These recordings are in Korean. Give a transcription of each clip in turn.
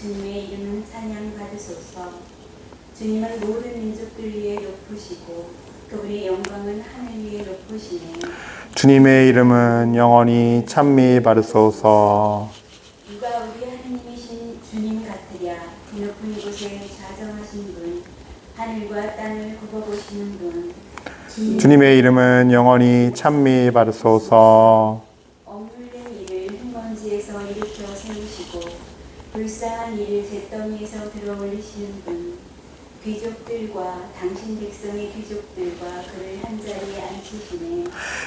주님의 이름은 찬양 받으소서. 주님은 모든 민족들 위에 높으시고 그분의 영광은 하늘 위에 높으시네. 주님의 이름은 영원히 찬미 받으소서. 누가 우리 하느님이신 주님 같으랴 그 높은 곳에 좌정하신 분 하늘과 땅을 굽어보시는 분 주님의 이름은 영원히 찬미 받으소서. 억눌린 이를 흙먼지에서 일으켜 세우시고 불쌍한 이를 잿더미에서 들어올리시는 분 귀족들과 당신 백성의 귀족들과 그를 한자리에 앉히시네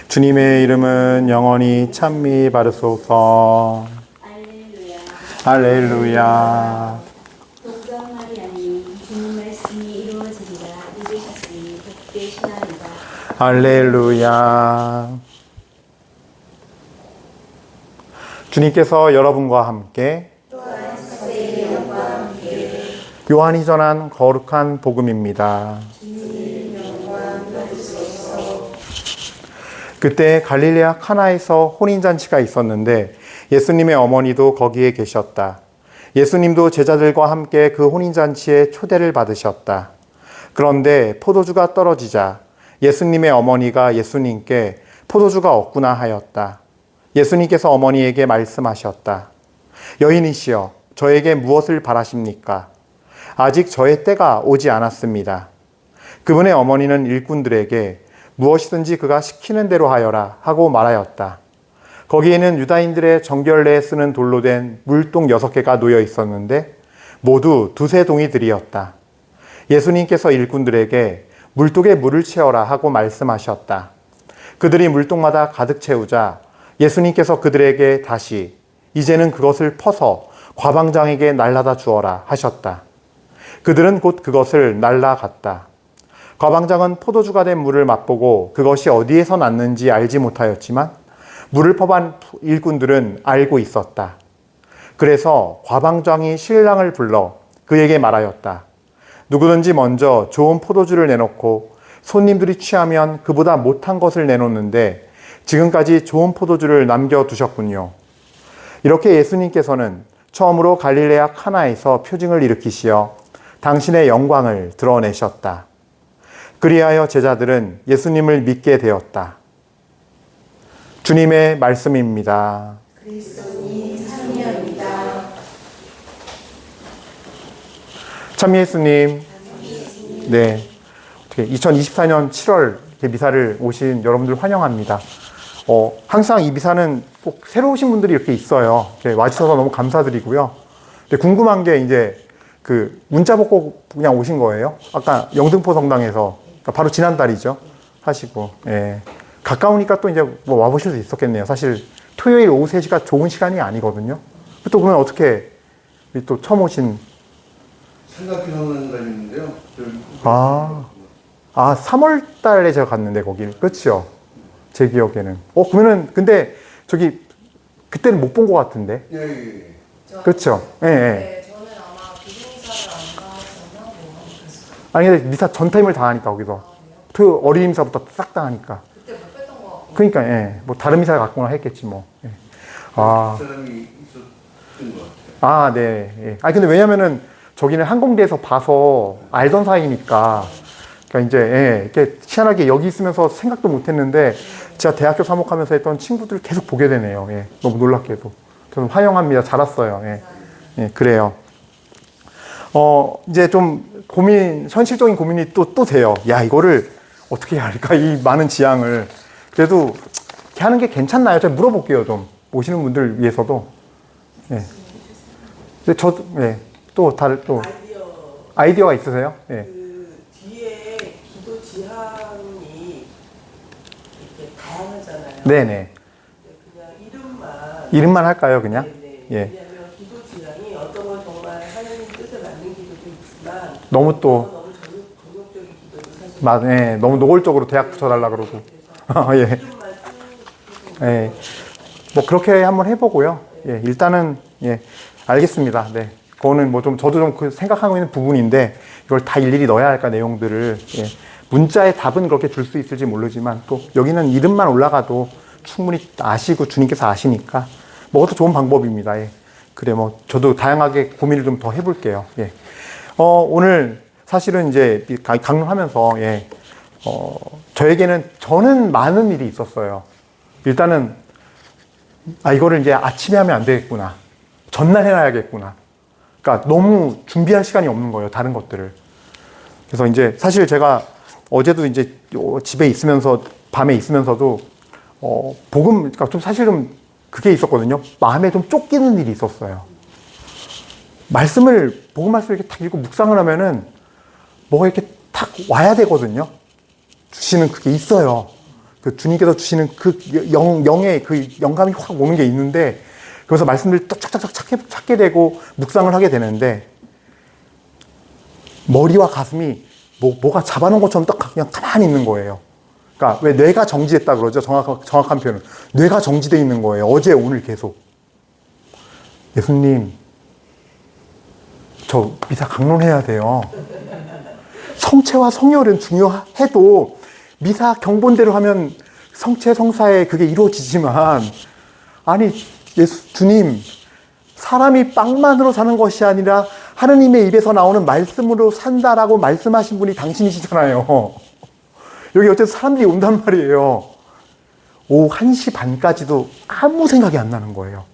주님의 이름은 영원히 찬미 받으소서. 알렐루야 할렐루야. 동정 마리아님 주님 말씀이 이루어지리라 믿으셨으니 복되시나이다 할렐루야. 주님께서 여러분과 함께 요한이 전한 거룩한 복음입니다. 그때 갈릴레아 카나에서 혼인잔치가 있었는데 예수님의 어머니도 거기에 계셨다. 예수님도 제자들과 함께 그 혼인잔치에 초대를 받으셨다. 그런데 포도주가 떨어지자 예수님의 어머니가 예수님께 포도주가 없구나 하였다. 예수님께서 어머니에게 말씀하셨다. 여인이시여, 저에게 무엇을 바라십니까? 아직 저의 때가 오지 않았습니다. 그분의 어머니는 일꾼들에게 무엇이든지 그가 시키는 대로 하여라 하고 말하였다. 거기에는 유다인들의 정결례에 쓰는 돌로 된 물동 여섯 개가 놓여 있었는데 모두 두세 동이들이었다. 예수님께서 일꾼들에게 물독에 물을 채워라 하고 말씀하셨다. 그들이 물동마다 가득 채우자 예수님께서 그들에게 다시 이제는 그것을 퍼서 과방장에게 날라다 주어라 하셨다. 그들은 곧 그것을 날라갔다. 과방장은 포도주가 된 물을 맛보고 그것이 어디에서 났는지 알지 못하였지만 물을 퍼간 일꾼들은 알고 있었다. 그래서 과방장이 신랑을 불러 그에게 말하였다. 누구든지 먼저 좋은 포도주를 내놓고 손님들이 취하면 그보다 못한 것을 내놓는데 지금까지 좋은 포도주를 남겨두셨군요. 이렇게 예수님께서는 처음으로 갈릴레아 카나에서 표징을 일으키시어 당신의 영광을 드러내셨다. 그리하여 제자들은 예수님을 믿게 되었다. 주님의 말씀입니다. 참 예수님, 네, 어떻게 2024년 7월 이렇게 미사를 오신 여러분들 환영합니다. 어, 항상 이 미사는 꼭 새로 오신 분들이 이렇게 있어요. 이렇게 와주셔서 너무 감사드리고요. 근데 궁금한 게 이제 그 문자 받고 그냥 오신 거예요. 아까 영등포 성당에서 그러니까 바로 지난달이죠. 하시고 예. 가까우니까 또 이제 뭐 와보실 수 있었겠네요. 사실 토요일 오후 3시가 좋은 시간이 아니거든요. 또 그러면 어떻게 우리 또 처음 오신 삼각형은 다니는데요. 아. 아 3월 달에 제가 갔는데 거기를 그렇죠. 제 기억에는. 어 그러면은 근데 저기 그때는 못 본 것 같은데. 예, 예. 그렇죠. 예, 예. 아니 근데 미사 전 타임을 다 하니까 거기서 토요 어린이 미사부터 싹 다 하니까. 그러니까 예. 뭐 다른 미사 갔구나 했겠지 뭐. 예. 아. 그. 아, 네. 예. 아니, 근데 왜냐면은 저기는 항공대에서 봐서 알던 사이니까. 그러니까 이제, 예, 이렇게 희한하게 여기 있으면서 생각도 못 했는데 제가 대학교 사목하면서 했던 친구들 계속 보게 되네요. 예. 너무 놀랍게도. 저는 환영합니다. 잘 왔어요. 예. 예, 그래요. 어, 이제 좀 고민, 현실적인 고민이 또, 또 돼요. 야, 이거를 어떻게 해야 할까? 이 많은 지향을. 그래도 이렇게 하는 게 괜찮나요? 제가 물어볼게요. 좀. 오시는 분들 위해서도. 예. 근데 저, 예. 또, 다른, 또, 아이디어 아이디어 가 있으세요? 예. 그 뒤에 기도 지향이 이렇게 다양하잖아요. 네네. 그냥 이름만 이름만 할까요, 그냥? 네네. 예. 왜냐하면 기도 지향이 어떤 건 정말 하나님 뜻을 맞는 기도도 있지만 너무 또, 맞, 예. 너무 노골적으로 대학 붙여달라 그러고. 예. 이름만 쓰는 예. 뭐, 그렇게 한번 해보고요. 예. 일단은, 예. 알겠습니다. 네. 그거는 뭐 좀, 저도 좀 그 생각하고 있는 부분인데, 이걸 다 일일이 넣어야 할까, 내용들을. 예. 문자의 답은 그렇게 줄 수 있을지 모르지만, 또, 여기는 이름만 올라가도 충분히 아시고 주님께서 아시니까, 뭐, 그것도 좋은 방법입니다. 예. 그래 뭐 저도 다양하게 고민을 좀 더 해볼게요. 예. 어 오늘 사실은 이제 강론하면서 예. 어 저에게는 저는 많은 일이 있었어요. 일단은 아 이거를 이제 아침에 하면 안 되겠구나. 전날 해놔야겠구나. 그러니까 너무 준비할 시간이 없는 거예요. 다른 것들을. 그래서 이제 사실 제가 어제도 이제 요 집에 있으면서 밤에 있으면서도 어 복음 그러니까 좀 사실 좀 그게 있었거든요. 마음에 좀 쫓기는 일이 있었어요. 말씀을 복음 말씀을 이렇게 탁 읽고 묵상을 하면은 뭐가 이렇게 탁 와야 되거든요. 주시는 그게 있어요. 그 주님께서 주시는 그 영, 영의 그 영감이 확 오는 게 있는데 그래서 말씀을 또 쫙쫙쫙 찾게, 찾게 되고 묵상을 하게 되는데 머리와 가슴이 뭐, 뭐가 잡아놓은 것처럼 딱 그냥 가만히 있는 거예요. 그러니까 왜 뇌가 정지했다 그러죠? 정확한, 정확한 표현은. 뇌가 정지돼 있는 거예요. 어제, 오늘 계속. 예수님, 저 미사 강론해야 돼요. 성체와 성혈은 중요해도 미사 경본대로 하면 성체 성사에 그게 이루어지지만 아니 예수 주님 사람이 빵만으로 사는 것이 아니라 하느님의 입에서 나오는 말씀으로 산다라고 말씀하신 분이 당신이시잖아요. 여기 어쨌든 사람들이 온단 말이에요. 오후 1시 반까지도 아무 생각이 안 나는 거예요.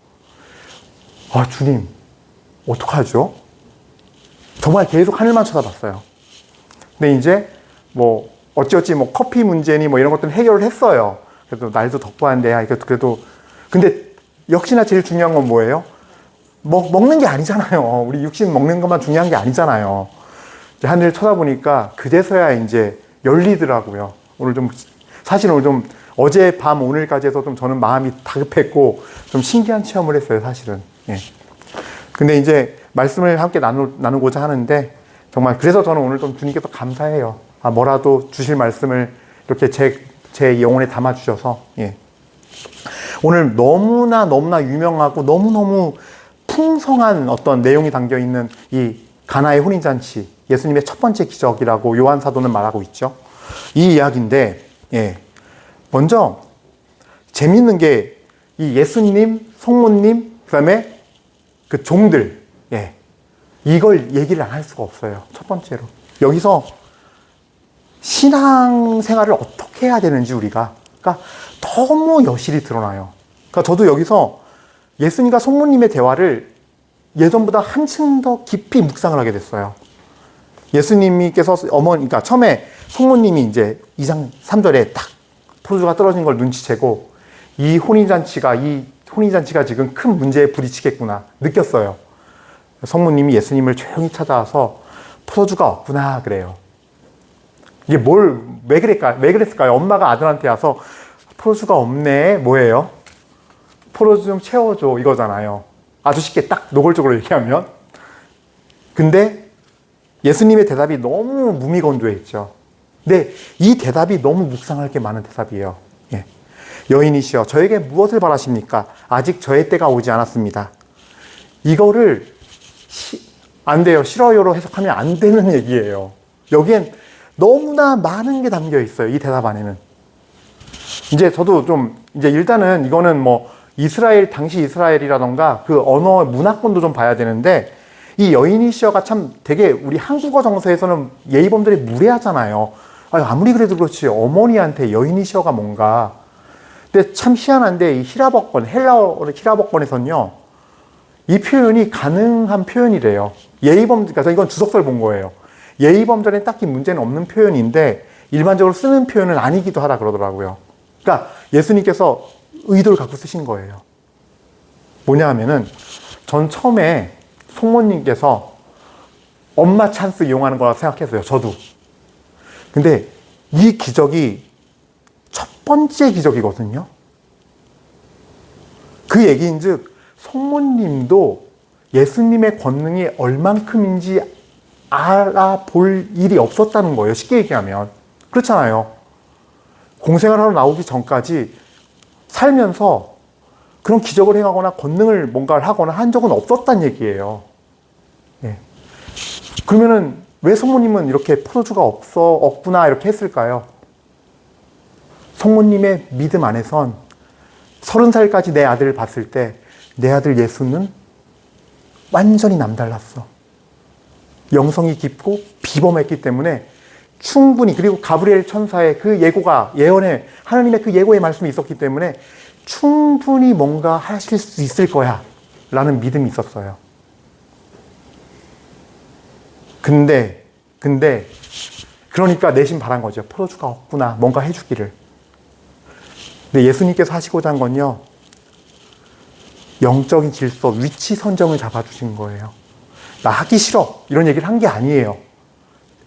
아, 주님, 어떡하죠? 정말 계속 하늘만 쳐다봤어요. 근데 이제 뭐 어찌어찌 뭐 커피 문제니 뭐 이런 것들은 해결을 했어요. 그래도 날도 덥고 한데 아, 이거 그래도 근데 역시나 제일 중요한 건 뭐예요? 먹, 먹는 게 아니잖아요. 우리 육신 먹는 것만 중요한 게 아니잖아요. 이제 하늘 쳐다보니까 그제서야 이제 열리더라고요. 오늘 좀 사실 오늘 좀 어제 밤 오늘까지 해서 좀 저는 마음이 다급했고 좀 신기한 체험을 했어요. 사실은. 예. 근데 이제 말씀을 함께 나누, 나누고자 하는데 정말 그래서 저는 오늘 좀 주님께 또 감사해요. 아, 뭐라도 주실 말씀을 이렇게 제, 제 영혼에 담아 주셔서, 예. 오늘 너무나 너무나 유명하고 너무너무 풍성한 어떤 내용이 담겨 있는 이 가나의 혼인잔치, 예수님의 첫 번째 기적이라고 요한 사도는 말하고 있죠. 이 이야기인데, 예. 먼저 재밌는 게 이 예수님, 성모님, 그 다음에 그 종들, 예. 이걸 얘기를 안 할 수가 없어요. 첫 번째로. 여기서 신앙 생활을 어떻게 해야 되는지 우리가. 그러니까 너무 여실히 드러나요. 그러니까 저도 여기서 예수님과 성모님의 대화를 예전보다 한층 더 깊이 묵상을 하게 됐어요. 예수님께서 어머니, 그러니까 처음에 성모님이 이제 2장 3절에 딱 포도주가 떨어진 걸 눈치채고 이 혼인잔치가, 이 혼인잔치가 지금 큰 문제에 부딪히겠구나 느꼈어요. 성모님이 예수님을 조용히 찾아와서 포도주가 없구나 그래요. 이게 뭘, 왜 그랬까, 왜 그랬을까요? 엄마가 아들한테 와서 포도주가 없네, 뭐예요? 포도주 좀 채워줘, 이거잖아요. 아주 쉽게 딱 노골적으로 얘기하면. 근데 예수님의 대답이 너무 무미건조해 있죠. 근데 이 대답이 너무 묵상할 게 많은 대답이에요. 예. 여인이시여, 저에게 무엇을 바라십니까? 아직 저의 때가 오지 않았습니다. 이거를 시- 안 돼요. 싫어요로 해석하면 안 되는 얘기예요. 여기엔 너무나 많은 게 담겨 있어요. 이 대답 안에는. 이제 저도 좀, 이제 일단은 이거는 뭐 이스라엘, 당시 이스라엘이라던가 그 언어 문화권도 좀 봐야 되는데 이 여인이시여가 참 되게 우리 한국어 정서에서는 예의범들이 무례하잖아요. 아무리 그래도 그렇지 어머니한테 여인이시여가 뭔가. 근데 참 희한한데 이 히라버권, 헬라어 히라버권에서는요. 이 표현이 가능한 표현이래요. 예의범, 그러니까 이건 주석서를 본 거예요. 예의범절엔 딱히 문제는 없는 표현인데 일반적으로 쓰는 표현은 아니기도 하다 그러더라고요. 그러니까 예수님께서 의도를 갖고 쓰신 거예요. 뭐냐 하면은 전 처음에 송모님께서 엄마 찬스 이용하는 거라 생각했어요. 저도. 근데 이 기적이 첫 번째 기적이거든요. 그 얘기인 즉, 성모님도 예수님의 권능이 얼만큼인지 알아볼 일이 없었다는 거예요. 쉽게 얘기하면. 그렇잖아요. 공생을 하러 나오기 전까지 살면서 그런 기적을 행하거나 권능을 뭔가를 하거나 한 적은 없었단 얘기예요. 예. 그러면은 왜 성모님은 이렇게 포도주가 없어, 없구나 이렇게 했을까요? 성모님의 믿음 안에선 서른 살까지 내 아들을 봤을 때 내 아들 예수는 완전히 남달랐어. 영성이 깊고 비범했기 때문에 충분히 그리고 가브리엘 천사의 그 예고가 예언에 하나님의 그 예고의 말씀이 있었기 때문에 충분히 뭔가 하실 수 있을 거야 라는 믿음이 있었어요. 근데 근데 그러니까 내심 바란 거죠. 포도주가 없구나. 뭔가 해주기를. 근데 예수님께서 하시고자 한 건요. 영적인 질서, 위치 선정을 잡아주신 거예요. 나 하기 싫어. 이런 얘기를 한 게 아니에요.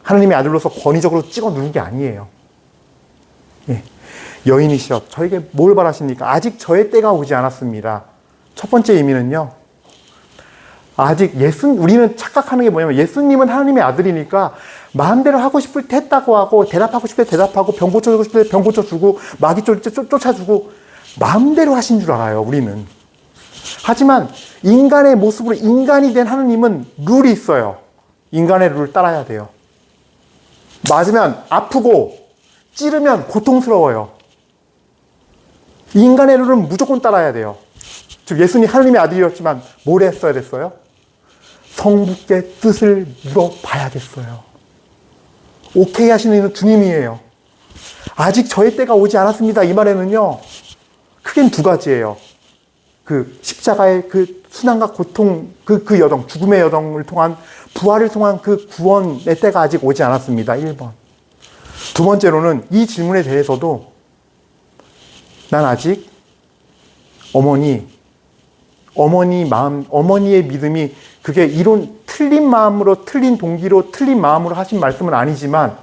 하나님의 아들로서 권위적으로 찍어 누른 게 아니에요. 예. 여인이시여, 저에게 뭘 바라십니까? 아직 저의 때가 오지 않았습니다. 첫 번째 의미는요. 아직 예수, 우리는 착각하는 게 뭐냐면 예수님은 하나님의 아들이니까 마음대로 하고 싶을 때 했다고 하고 대답하고 싶을 때 대답하고 병 고쳐주고 싶을 때병 고쳐주고 마귀 쫓, 쫓, 쫓아주고 마음대로 하신 줄 알아요, 우리는. 하지만 인간의 모습으로 인간이 된 하나님은 룰이 있어요. 인간의 룰을 따라야 돼요. 맞으면 아프고 찌르면 고통스러워요. 인간의 룰은 무조건 따라야 돼요. 즉 예수님 하나님의 아들이었지만 뭘 했어야 됐어요? 성부께 뜻을 물어봐야겠어요. 오케이 하시는 주님이에요. 아직 저의 때가 오지 않았습니다. 이 말에는요, 크게는 두 가지예요. 그 십자가의 그 순환과 고통, 그, 그 여정, 죽음의 여정을 통한, 부활을 통한 그 구원의 때가 아직 오지 않았습니다. 1번. 두 번째로는 이 질문에 대해서도 난 아직 어머니, 어머니 마음, 어머니의 믿음이 그게 이론, 틀린 마음으로, 틀린 동기로, 틀린 마음으로 하신 말씀은 아니지만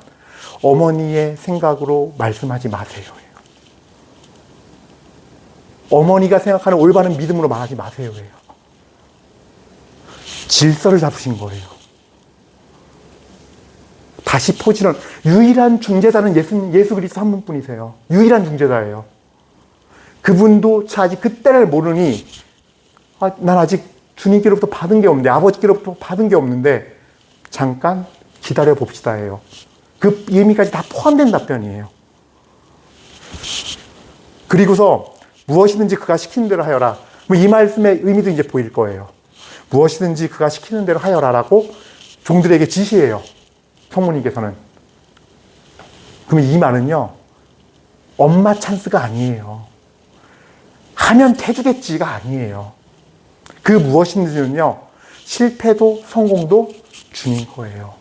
어머니의 생각으로 말씀하지 마세요. 어머니가 생각하는 올바른 믿음으로 말하지 마세요. 질서를 잡으신 거예요. 다시 포지는 유일한 중재자는 예수, 예수 그리스도 한 분뿐이세요. 유일한 중재자예요. 그분도 아직 그때를 모르니 아, 난 아직 주님께로부터 받은 게 없는데 아버지께로부터 받은 게 없는데 잠깐 기다려 봅시다예요. 그 의미까지 다 포함된 답변이에요. 그리고서 무엇이든지 그가 시키는 대로 하여라. 뭐 이 말씀의 의미도 이제 보일 거예요. 무엇이든지 그가 시키는 대로 하여라라고 종들에게 지시해요. 성모님께서는. 그럼 이 말은요, 엄마 찬스가 아니에요. 하면 해주겠지가 아니에요. 그 무엇인지는요, 실패도 성공도 주님 거예요.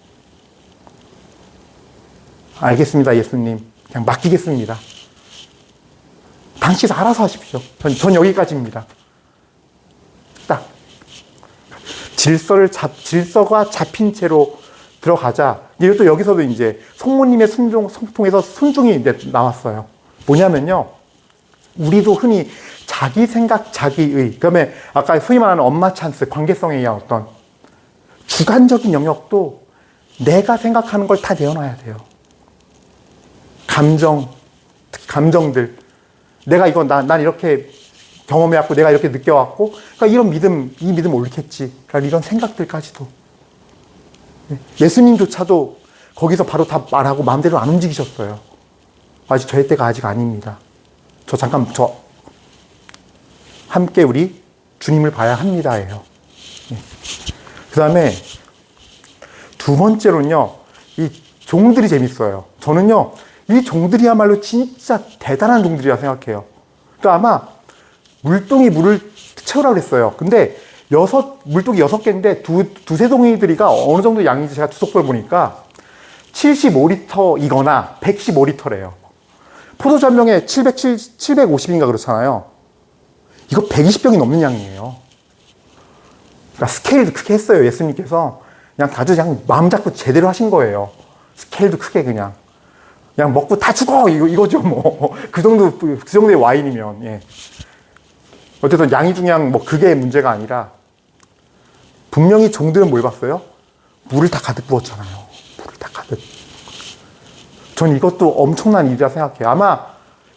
알겠습니다, 예수님. 그냥 맡기겠습니다. 당신 알아서 하십시오. 전, 전 여기까지입니다. 딱. 질서를 잡, 질서가 잡힌 채로 들어가자. 이것도 여기서도 이제 성모님의 순종, 통해서 순종이 이제 나왔어요. 뭐냐면요. 우리도 흔히 자기 생각, 자기의, 그 다음에 아까 소위 말하는 엄마 찬스, 관계성에 의한 어떤 주관적인 영역도 내가 생각하는 걸 다 내어놔야 돼요. 감정, 특히 감정들. 내가 이거, 난, 난 이렇게 경험해왔고, 내가 이렇게 느껴왔고, 그러니까 이런 믿음, 이 믿음 옳겠지. 그러니까 이런 생각들까지도. 예수님조차도 거기서 바로 다 말하고 마음대로 안 움직이셨어요. 아직 저의 때가 아직 아닙니다. 저 잠깐, 저, 함께 우리 주님을 봐야 합니다예요. 그 다음에 두 번째로는요, 이 종들이 재밌어요. 저는요, 이 종들이야말로 진짜 대단한 종들이라 생각해요. 그러니까 아마 물동이 물을 채우라 그랬어요. 근데 여섯, 물동이 여섯 개인데 두, 두세 동이들이가 어느 정도 양인지 제가 주석을 보니까 75리터이거나 115리터래요. 포도주 한 병에 700, 750인가 그렇잖아요. 이거 120병이 넘는 양이에요. 그러니까 스케일도 크게 했어요, 예수님께서. 그냥 아주 그냥 마음 잡고 제대로 하신 거예요. 스케일도 크게 그냥. 그냥 먹고 다 죽어! 이거, 이거죠, 뭐. 그 정도, 그 정도의 와인이면, 예. 어쨌든 양이 중요한 뭐 그게 문제가 아니라 분명히 종들은 뭘 봤어요? 물을 다 가득 부었잖아요. 물을 다 가득. 전 이것도 엄청난 일이라 생각해요. 아마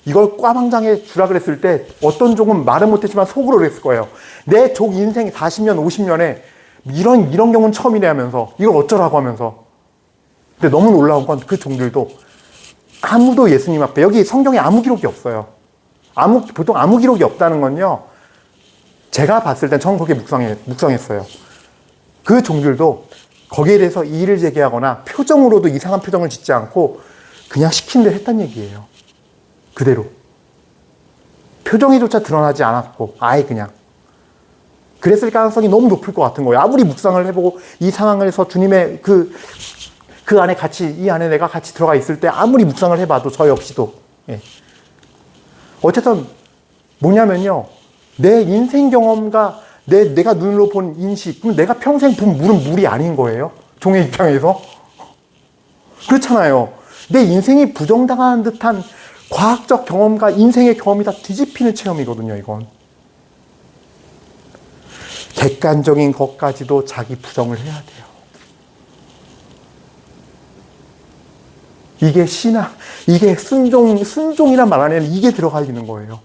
이걸 꽈방장에 주라 그랬을 때 어떤 종은 말은 못했지만 속으로 그랬을 거예요. 내족 인생 40년, 50년에 이런, 이런 경우는 처음이네 하면서 이걸 어쩌라고 하면서. 근데 너무 놀라운 건 그 종들도 아무도 예수님 앞에, 여기 성경에 아무 기록이 없어요. 아무, 보통 아무 기록이 없다는 건요. 제가 봤을 땐 처음 그렇게 묵상해, 묵상했어요. 그 종들도 거기에 대해서 이의를 제기하거나 표정으로도 이상한 표정을 짓지 않고 그냥 시킨 대로 했단 얘기예요. 그대로. 표정이조차 드러나지 않았고 아예 그냥. 그랬을 가능성이 너무 높을 것 같은 거예요. 아무리 묵상을 해보고 이 상황에서 주님의 그, 그 안에 같이, 이 안에 내가 같이 들어가 있을 때 아무리 묵상을 해봐도 저 역시도. 예. 어쨌든 뭐냐면요. 내 인생 경험과 내, 내가 눈으로 본 인식, 그럼 내가 평생 본 물은 물이 아닌 거예요. 종의 입장에서. 그렇잖아요. 내 인생이 부정당하는 듯한 과학적 경험과 인생의 경험이 다 뒤집히는 체험이거든요, 이건. 객관적인 것까지도 자기 부정을 해야 돼요. 이게 신앙, 이게 순종, 순종이란 말 안에는 이게 들어가 있는 거예요.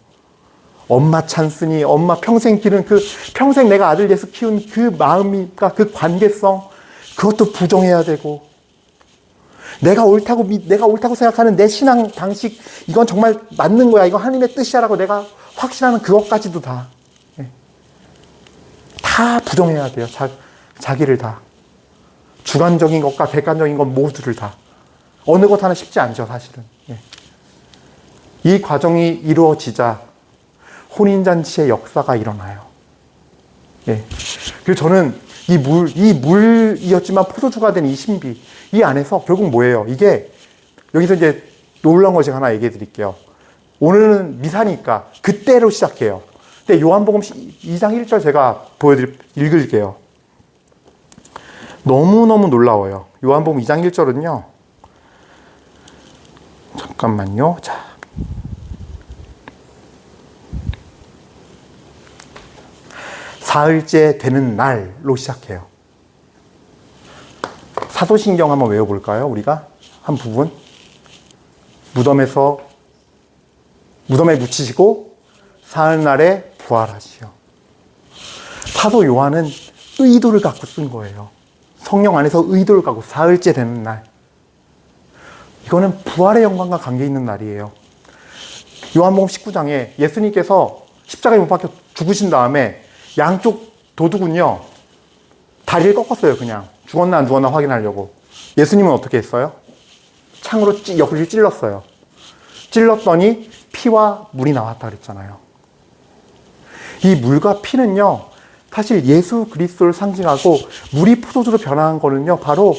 엄마 찬스니, 엄마 평생 기른 그, 평생 내가 아들 예수 키운 그 마음과 그 관계성, 그것도 부정해야 되고, 내가 옳다고, 믿- 내가 옳다고 생각하는 내 신앙 방식, 이건 정말 맞는 거야. 이건 하나님의 뜻이야라고 내가 확신하는 그것까지도 다. 예. 다 부정해야 돼요. 자, 자기를 다. 주관적인 것과 객관적인 것 모두를 다. 어느 것 하나 쉽지 않죠, 사실은. 예. 이 과정이 이루어지자 혼인잔치의 역사가 일어나요. 예. 그래서 저는 이 물, 이 물이었지만 포도주가 된 이 신비, 이 안에서 결국 뭐예요? 이게, 여기서 이제 놀라운 거 제가 하나 얘기해 드릴게요. 오늘은 미사니까 그때로 시작해요. 근데 요한복음 2장 1절 제가 보여드릴, 읽을게요. 너무너무 놀라워요. 요한복음 2장 1절은요. 잠깐만요. 자. 사흘째 되는 날로 시작해요. 사도신경 한번 외워볼까요? 우리가 한 부분 무덤에서 무덤에 묻히시고 사흘날에 부활하시오. 사도 요한은 의도를 갖고 쓴 거예요. 성령 안에서 의도를 갖고 사흘째 되는 날. 이거는 부활의 영광과 관계 있는 날이에요. 요한복음 19장에 예수님께서 십자가에 못 박혀 죽으신 다음에 양쪽 도둑은요 다리를 꺾었어요 그냥 죽었나 안 죽었나 확인하려고 예수님은 어떻게 했어요? 창으로 찌, 여기를 찔렀어요 찔렀더니 피와 물이 나왔다 그랬잖아요 이 물과 피는요 사실 예수 그리스도를 상징하고 물이 포도주로 변화한 거는요 바로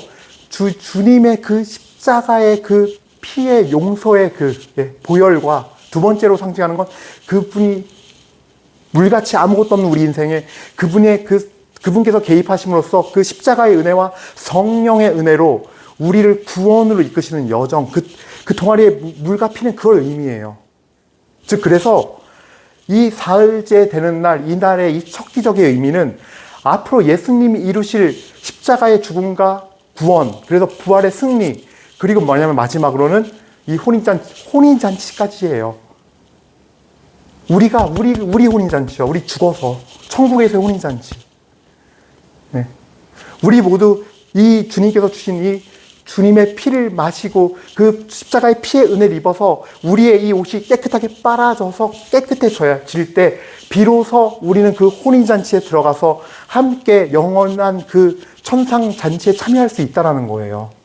주, 주님의 그 십자가의 그 피의 용서의 그 예, 보혈과 두 번째로 상징하는 건 그분이 물같이 아무것도 없는 우리 인생에 그분의 그 그분께서 개입하심으로써 그 십자가의 은혜와 성령의 은혜로 우리를 구원으로 이끄시는 여정 그, 그 동아리의 무- 물과 피는 그걸 의미해요. 즉 그래서 이 사흘째 되는 날, 이 날의 이 척기적의 의미는 앞으로 예수님이 이루실 십자가의 죽음과 구원, 그래서 부활의 승리, 그리고 뭐냐면 마지막으로는 이 혼인잔, 혼인잔치까지예요. 우리가, 우리, 우리 혼인잔치요. 우리 죽어서. 천국에서의 혼인잔치. 네. 우리 모두 이 주님께서 주신 이 주님의 피를 마시고 그 십자가의 피의 은혜를 입어서 우리의 이 옷이 깨끗하게 빨아져서 깨끗해져질 때 비로소 우리는 그 혼인잔치에 들어가서 함께 영원한 그 천상잔치에 참여할 수 있다라는 거예요.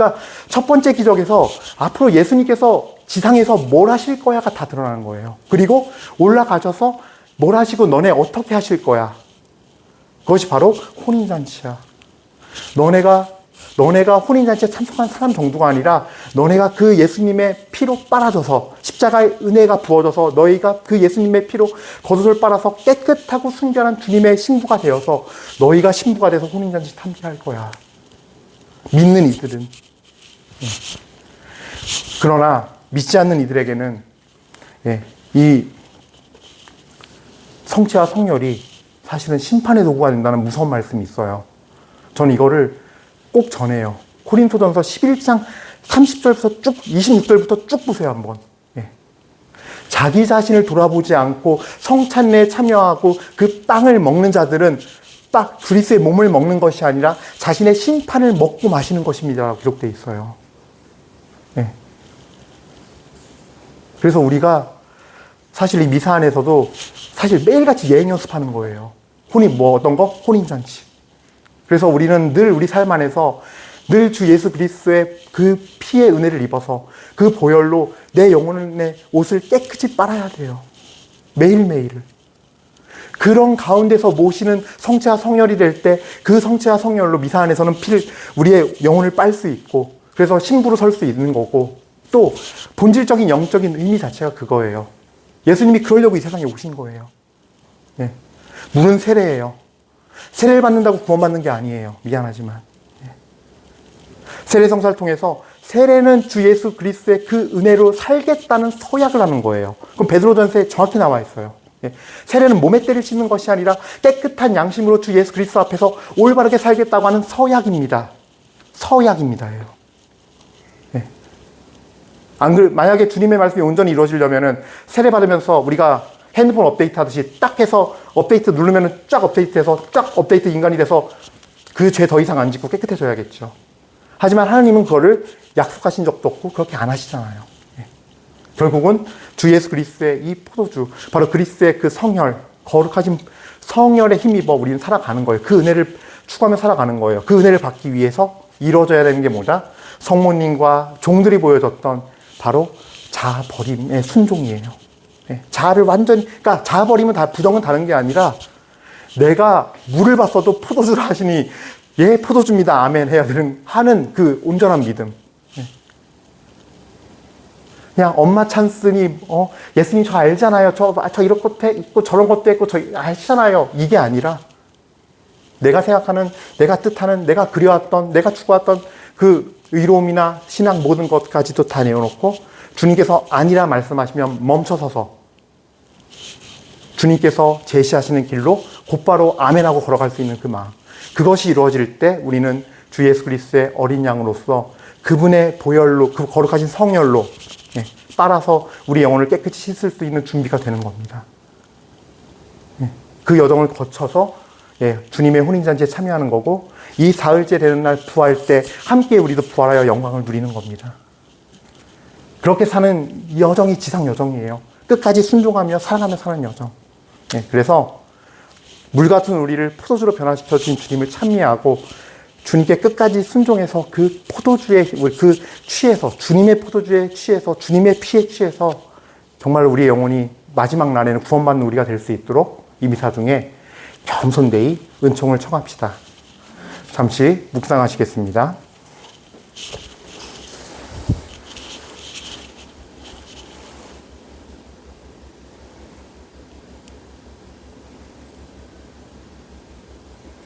그러니까 첫 번째 기적에서 앞으로 예수님께서 지상에서 뭘 하실 거야가 다 드러나는 거예요. 그리고 올라가셔서 뭘 하시고 너네 어떻게 하실 거야. 그것이 바로 혼인잔치야. 너네가 너네가 혼인잔치에 참석한 사람 정도가 아니라 너네가 그 예수님의 피로 빨아져서 십자가의 은혜가 부어져서 너희가 그 예수님의 피로 겉옷을 빨아서 깨끗하고 순결한 주님의 신부가 되어서 너희가 신부가 돼서 혼인잔치 참여할 거야. 믿는 이들은. 예. 그러나 믿지 않는 이들에게는 예, 이 성체와 성렬이 사실은 심판의 도구가 된다는 무서운 말씀이 있어요. 저는 이거를 꼭 전해요. 코린토전서 11장 30절부터 쭉 26절부터 쭉 보세요 한번. 예. 자기 자신을 돌아보지 않고 성찬례에 참여하고 그 빵을 먹는 자들은 딱 그리스의 몸을 먹는 것이 아니라 자신의 심판을 먹고 마시는 것입니다라고 기록되어 있어요. 그래서 우리가 사실 이 미사 안에서도 사실 매일같이 예행 연습하는 거예요. 혼인 뭐 어떤 거? 혼인잔치. 그래서 우리는 늘 우리 삶 안에서 늘 주 예수 그리스도의 그 피의 은혜를 입어서 그 보혈로 내 영혼의 옷을 깨끗이 빨아야 돼요. 매일매일을. 그런 가운데서 모시는 성체와 성혈이 될 때 그 성체와 성혈로 미사 안에서는 피를 우리의 영혼을 빨 수 있고 그래서 신부로 설 수 있는 거고 또 본질적인 영적인 의미 자체가 그거예요. 예수님이 그러려고 이 세상에 오신 거예요. 예. 물은 세례예요. 세례를 받는다고 구원받는 게 아니에요. 미안하지만. 예. 세례 성사를 통해서 세례는 주 예수 그리스도의 그 은혜로 살겠다는 서약을 하는 거예요. 그럼 베드로전서에 정확히 나와 있어요. 예. 세례는 몸에 때를 씻는 것이 아니라 깨끗한 양심으로 주 예수 그리스도 앞에서 올바르게 살겠다고 하는 서약입니다. 서약입니다예요. 예. 안 그, 만약에 주님의 말씀이 온전히 이루어지려면은 세례 받으면서 우리가 핸드폰 업데이트 하듯이 딱 해서 업데이트 누르면은 쫙 업데이트해서 쫙 업데이트 인간이 돼서 그 죄 더 이상 안 짓고 깨끗해져야겠죠. 하지만 하나님은 그거를 약속하신 적도 없고 그렇게 안 하시잖아요. 예. 결국은 주 예수 그리스도의 이 포도주, 바로 그리스도의 그 성혈, 거룩하신 성혈에 힘입어 우리는 살아가는 거예요. 그 은혜를 추구하며 살아가는 거예요. 그 은혜를 받기 위해서 이루어져야 되는 게 뭐다? 성모님과 종들이 보여줬던 바로 자아 버림의 순종이에요. 예, 자아를 완전히, 그러니까 자아 버림은 다 부정은 다른 게 아니라 내가 물을 봤어도 포도주를 하시니 예 포도주입니다 아멘 해야 되는 하는 그 온전한 믿음. 예. 그냥 엄마 찬스니 어 예수님 저 알잖아요 저저 이런 것도 있고 저런 것도 있고 저 아시잖아요 이게 아니라 내가 생각하는 내가 뜻하는 내가 그려왔던 내가 추구했던 그 의로움이나 신앙 모든 것까지도 다 내어놓고 주님께서 아니라 말씀하시면 멈춰서서 주님께서 제시하시는 길로 곧바로 아멘하고 걸어갈 수 있는 그 마음. 그것이 이루어질 때 우리는 주 예수 그리스도의 어린 양으로서 그분의 보혈로, 그 거룩하신 성혈로 예, 따라서 우리 영혼을 깨끗이 씻을 수 있는 준비가 되는 겁니다. 예, 그 여정을 거쳐서 예, 주님의 혼인잔치에 참여하는 거고 이 사흘째 되는 날 부활 때 함께 우리도 부활하여 영광을 누리는 겁니다. 그렇게 사는 여정이 지상 여정이에요. 끝까지 순종하며 사랑하며 사는 여정. 예, 그래서 물 같은 우리를 포도주로 변화시켜 주신 주님을 찬미하고 주님께 끝까지 순종해서 그 포도주에 그 취해서 주님의 포도주에 취해서 주님의 피에 취해서 정말 우리의 영혼이 마지막 날에는 구원받는 우리가 될 수 있도록 이 미사 중에 겸손되이 은총을 청합시다. 잠시 묵상하시겠습니다.